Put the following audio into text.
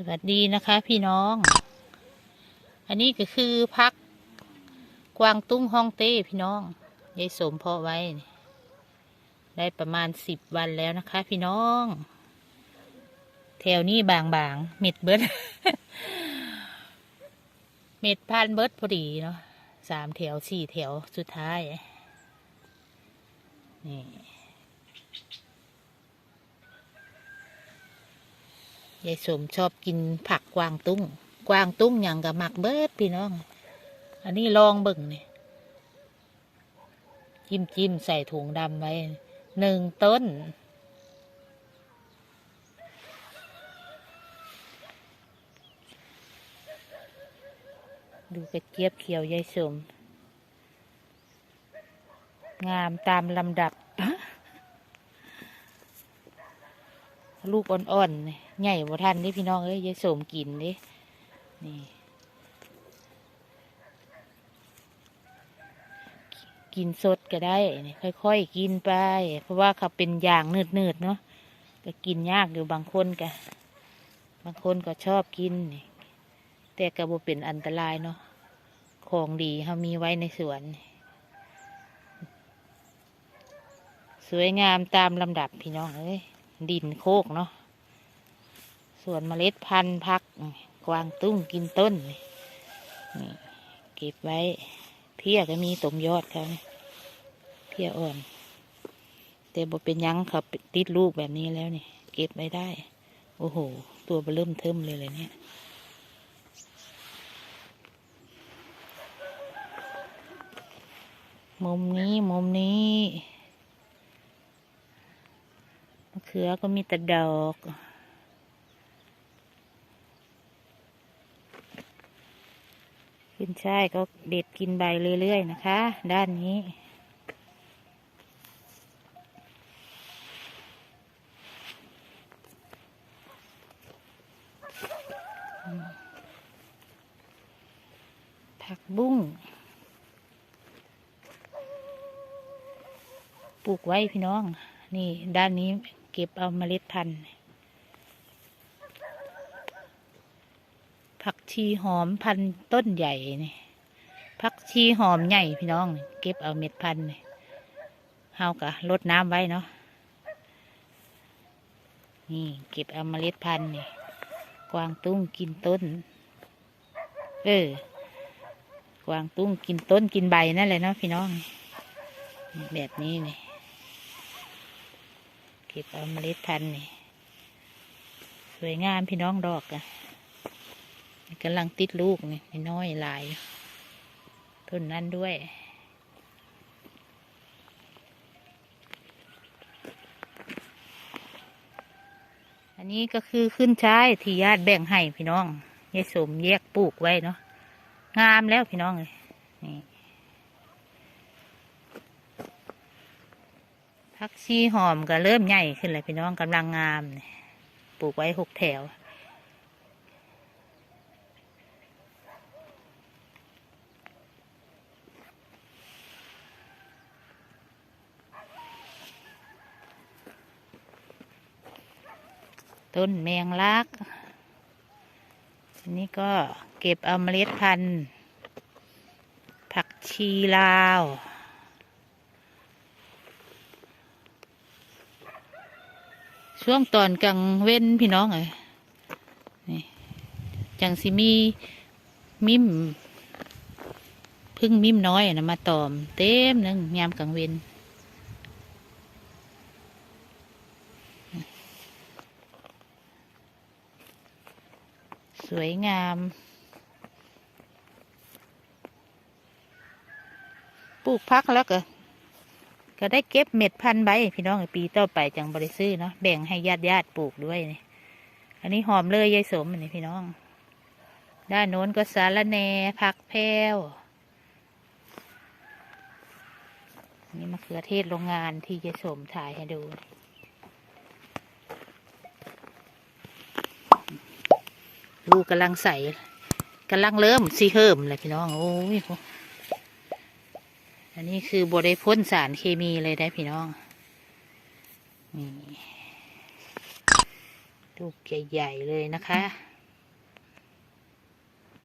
สวัสดีนะคะพี่น้อง อันนี้ก็คือพักกวางตุ้งฮ่องเต้พี่น้องยายสมเพาะไว้ ได้ประมาณสิบวันแล้วนะคะ พี่น้อง แถวนี้บางๆเม็ดเบิดเม็ดพันเบิดพอดีเนาะสามแถวสี่แถวสุดท้าย นี่ ยายสมชอบกินผักกวางตุ้ง กวางตุ้งอย่างกับหมักเบิดพี่น้อง อันนี้ลองเบิ่งนี่ยจิ้มจิ้มใส่ถุงดำไว้หนึ่งต้น ดูกระเจี๊ยบเขียวยายสม งามตามลำดับ ลูกอ่อนๆนี่ใหญ่บ่ทันนี่พี่น้องเอ้ยยายสมกินนี่นี่กินสดก็ได้นี่ค่อยๆกินไป เพราะว่าเขาเป็นอย่างเนืดๆเนาะก็กินยากอยู่บางคนก็บางคนก็ชอบกินนี่แต่ก็บ่เป็นอันตรายเนาะของดีเขามีไว้ในสวน สวยงามตามลำดับพี่น้องเอ้ย ดินโคกเนาะ ส่วนเมล็ดพันธุ์พักกวางตุ้งกินต้นนี่เก็บไว้ เพียก็มีตมยอดเขานี่เพียอ่อน แต่บ่เป็นยังเขาติดลูกแบบนี้แล้วนี่เก็บไว้ได้ โอ้โห ตัวเบอเริ่มเทิมเลยเลยเนี่ยมุมนี้ มุมนี้ เขือก็มีแต่ดอกขึ้นช่ายก็เด็ดกินใบเรื่อยๆนะคะ ด้านนี้ ผักบุ้งปลูกไว้พี่น้อง นี่ด้านนี้ ก็บเอาเมล็ดพันธุ์ผักชีหอมพันต้นใหญ่นี่ผักชีหอมใหญ่พี่น้อง เก็บเอาเม็ดพันธุ์นี่เฮากะลดน้ำไว้เนาะนี่เก็บเอาเมล็ดพันธุ์นี่กวางตุ้งกินต้น เออกวางตุ้งกินต้นกินใบนั่นแหละเนาะพี่น้อง แบบนี้นี่ ก็บเอาเมล็ดพันธุ์นี่สวยงามพี่น้องดอกอะกำลังติดลูกนี่น้อยหลายต้นนั้นด้วยอันนี้ก็คือขึ้นใช้ที่ญาติแบ่งให้พี่น้องยายสมแยกปลูกไว้เนาะงามแล้วพี่น้องเลยนี่ พักชีหอมก็เริ่มใหญ่ขึ้นเลยพี่น้องกำลังงามปลูกไว้หกแถว ต้นแมงลัก อันนี้ก็เก็บเอาเมล็ดพันธุ์ ผักชีลาว ช่วงตอนกลางเว้นพี่น้องเอ้ยนี่จังสิมีมิมพึ่งมิมน้อยนะมาตอม เต็มหนึ่งยามกลางเว้นสวยงาม ปลูกพักแล้วก็ ก็ได้เก็บเม็ดพันใบพี่น้องปีต่อไปจังบริซื้อเนาะแบ่งให้ญาติญาติปลูกด้วยนี่อันนี้หอมเลยยายสมอันนี้พี่น้อง ด้านโน้นก็สารแหน่ผักแพรวอันนี่มะเขือเทศโรงงานที่ยายสมถ่ายให้ดูลูกกำลังใส่กำลังเริ่มสีเฮิมเลยพี่น้อง โอ้ย อันนี้คือบริพ่นสารเคมีเลยได้พี่น้อง นี่ลูกใหญ่ ๆ เลยนะคะ